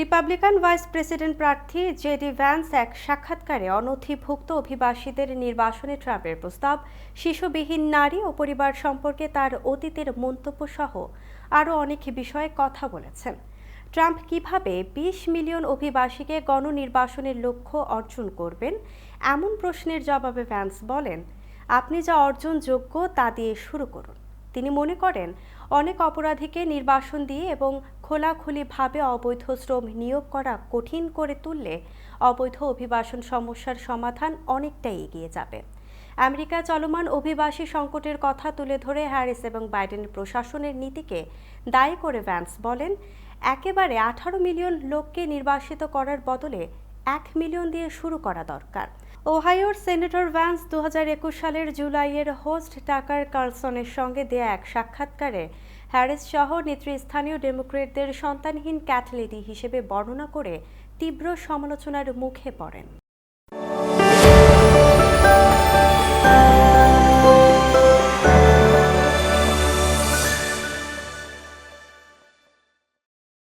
Republican vice president প্রার্থী JD Vance এক সাক্ষাৎকারে অনথিভুক্ত অভিবাসীদের নির্বাসনে ট্রাম্পের প্রস্তাব, শিশুবিহীন নারী ও পরিবার সম্পর্কে তার অতীতের মন্তব্য সহ আরও অনেক বিষয়ে কথা বলেছেন। ট্রাম্প কীভাবে বিশ মিলিয়ন অভিবাসীকে গণনির্বাসনের লক্ষ্য অর্জন করবেন, এমন প্রশ্নের জবাবে ভ্যান্স বলেন, আপনি যা অর্জনযোগ্য তা দিয়ে শুরু করুন। তিনি মনে করেন, অনেক অপরাধীকে নির্বাসন দিয়ে এবং খোলাখুলিভাবে অবৈধ শ্রম নিয়োগ করা কঠিন করে তুললে অবৈধ অভিবাসন সমস্যার সমাধান অনেকটাই এগিয়ে যাবে। আমেরিকা চলমান অভিবাসী সংকটের কথা তুলে ধরে হ্যারিস এবং বাইডেনের প্রশাসনের নীতিকে দায়ী করে ভ্যান্স বলেন, একেবারে আঠারো মিলিয়ন লোককে নির্বাসিত করার বদলে এক মিলিয়ন দিয়ে শুরু করা দরকার। ওহাইওর সেনেটর ভ্যান্স দু হাজার একুশ সালের জুলাইয়ের হোস্ট টাকার কার্লসনের সঙ্গে দেয়া এক সাক্ষাৎকারে হ্যারিস সহ নেতৃস্থানীয় ডেমোক্রেটদের সন্তানহীন ক্যাথলেটি হিসেবে বর্ণনা করে তীব্র সমালোচনার মুখে পড়েন।